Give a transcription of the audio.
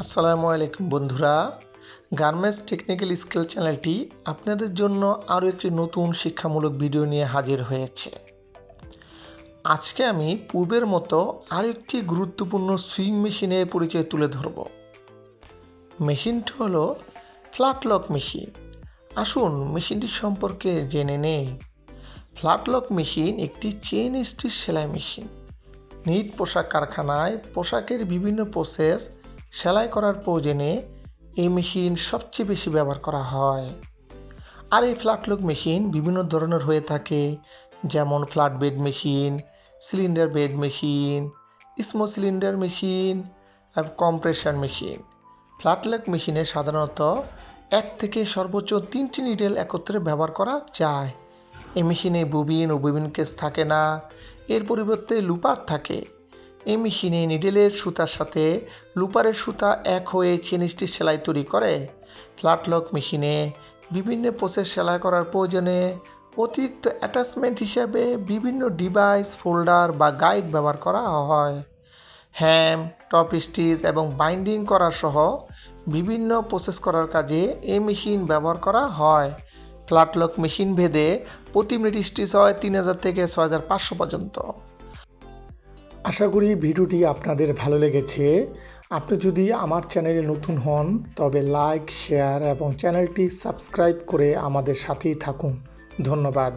আসসালামু আলাইকুম বন্ধুরা। গার্মেন্টস টেকনিক্যাল স্কিল চ্যানেলটি আপনাদের জন্য আরও একটি নতুন শিক্ষামূলক ভিডিও নিয়ে হাজির হয়েছে। আজকে আমি পূর্বের মতো আরও একটি গুরুত্বপূর্ণ সুইং মেশিনের পরিচয় তুলে ধরব। মেশিনটি হলো ফ্ল্যাট লক মেশিন আসুন মেশিনটি সম্পর্কে জেনে নেই। ফ্ল্যাট লক মেশিন একটি চেন স্টিচ সেলাই মেশিন। নিট পোশাক কারখানায় পোশাকের বিভিন্ন প্রসেস সেলাই করার প্রয়োজনে এই মেশিন সবচেয়ে বেশি ব্যবহার করা হয়। আর এই ফ্ল্যাটলক মেশিন বিভিন্ন ধরনের হয়ে থাকে, যেমন flat bed machine cylinder bed machine স্মো cylinder machine compression machine. Flatlock মেশিনে সাধারণত এক থেকে সর্বোচ্চ তিনটি নিডেল একত্রে ব্যবহার করা যায়। এই মেশিনে বুবিন ও বুবিন কেস থাকে না, এর পরিবর্তে লুপার থাকে। এই মেশিনে নিডেলের সুতার সাথে লুপারের সুতা এক হয়ে চেন স্টিচ সেলাই তৈরি করে। ফ্ল্যাটলক মেশিনে বিভিন্ন প্রসেস সেলাই করার প্রয়োজনে অতিরিক্ত অ্যাটাচমেন্ট হিসাবে বিভিন্ন ডিভাইস ফোল্ডার বা গাইড ব্যবহার করা হয়। হ্যাম টপ স্টিচ এবং বাইন্ডিং করা সহ বিভিন্ন প্রসেস করার কাজে এই মেশিন ব্যবহার করা হয়। ফ্ল্যাটলক মেশিন ভেদে প্রতি মিনিট স্টিচ হয় তিন হাজার থেকে ছয় হাজার পাঁচশো পর্যন্ত। আশা করি ভিডিওটি আপনাদের ভালো লেগেছে। আপনি যদি আমার চ্যানেলে নতুন হন, তবে লাইক, শেয়ার এবং চ্যানেলটি সাবস্ক্রাইব করে আমাদের সাথেই থাকুন। ধন্যবাদ।